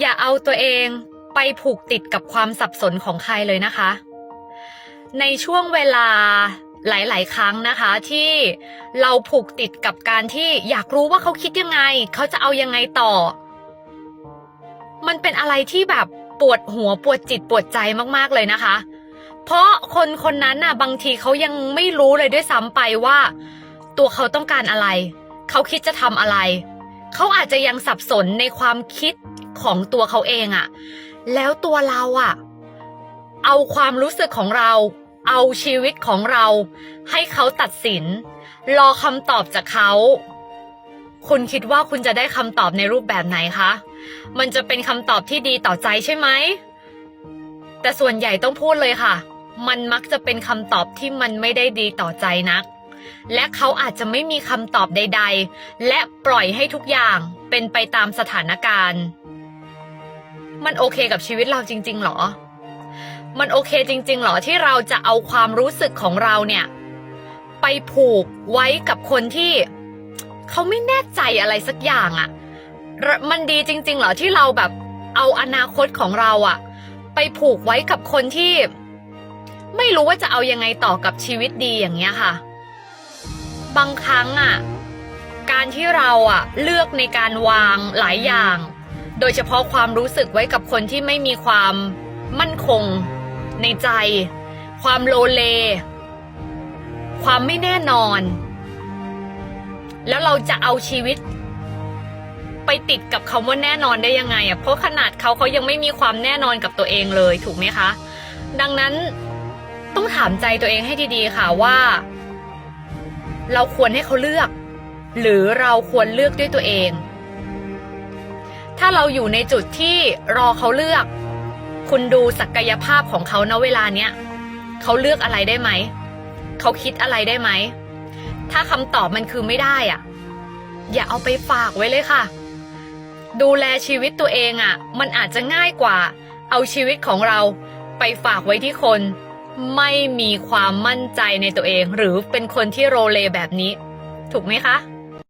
อย่าเอาตัวเองไปผูกติดกับความสับสนของใครเลยนะคะ ในช่วงเวลาหลาย ๆ ครั้งนะคะ ที่เราผูกติดกับการที่อยากรู้ว่าเขาคิดยังไง เขาจะเอายังไงต่อ มันเป็นอะไรที่แบบปวดหัวปวดจิตปวดใจมาก ๆ เลยนะคะ เพราะคนคนนั้นน่ะ บางทีเขายังไม่รู้เลยด้วยซ้ำไปว่า ตัวเขาต้องการอะไร เขาคิดจะทำอะไร เขาอาจจะยังสับสนในความคิดของตัวเขาเองอะแล้วตัวเราอะเอาความรู้สึกของเรา เอาชีวิตของเรา ให้เขาตัดสิน รอคำตอบจากเขาคุณคิดว่าคุณจะได้คำตอบในรูปแบบไหนคะ มันจะเป็นคำตอบที่ดีต่อใจใช่ไหม แต่ส่วนใหญ่ต้องพูดเลยค่ะ มันมักจะเป็นคำตอบที่มันไม่ได้ดีต่อใจนัก และเขาอาจจะไม่มีคำตอบใด ๆ และปล่อยให้ทุกอย่างเป็นไปตามสถานการณ์ มันโอเคกับชีวิตเราจริง ๆ หรอ มันโอเคจริง ๆ หรอที่เราจะเอาความรู้สึกของเราเนี่ย ไปผูกไว้กับคนที่เขาไม่แน่ใจอะไรสักอย่างอะระมันดีจริง ๆ เหรอที่เราแบบเอาอนาคตของเราอะ ไปผูกไว้กับคนที่ ไม่รู้ว่าจะเอายังไงต่อกับชีวิตดีอย่างเงี้ยค่ะ บางครั้งอะการที่เราอะเลือกในการวางหลายอย่าง โดยเฉพาะความรู้สึกไว้กับคนที่ไม่มีความมั่นคง ในใจ ความโลเล ความไม่แน่นอน แล้วเราจะเอาชีวิต ไปติดกับคำว่าแน่นอนได้ยังไงอะเพราะขนาดเขาเขายังไม่มีความแน่นอนกับตัวเองเลยถูกไหมคะ ดังนั้นต้องถามใจตัวเองให้ดีๆค่ะว่า เราควรให้เขาเลือก หรือเราควรเลือกด้วยตัวเอง ถ้าเราอยู่ในจุดที่รอเขาเลือก คุณดูศักยภาพของเขาณเวลาเนี้ยเขาเลือกอะไรได้ไหม เขาคิดอะไรได้ไหม ถ้าคำตอบมันคือไม่ได้อะ อย่าเอาไปฝากไว้เลยค่ะ ดูแลชีวิตตัวเองอะ มันอาจจะง่ายกว่า เอาชีวิตของเราไปฝากไว้ที่คน ไม่มีความมั่นใจในตัวเอง หรือเป็นคนที่โรเลแบบนี้ ถูกไหมคะ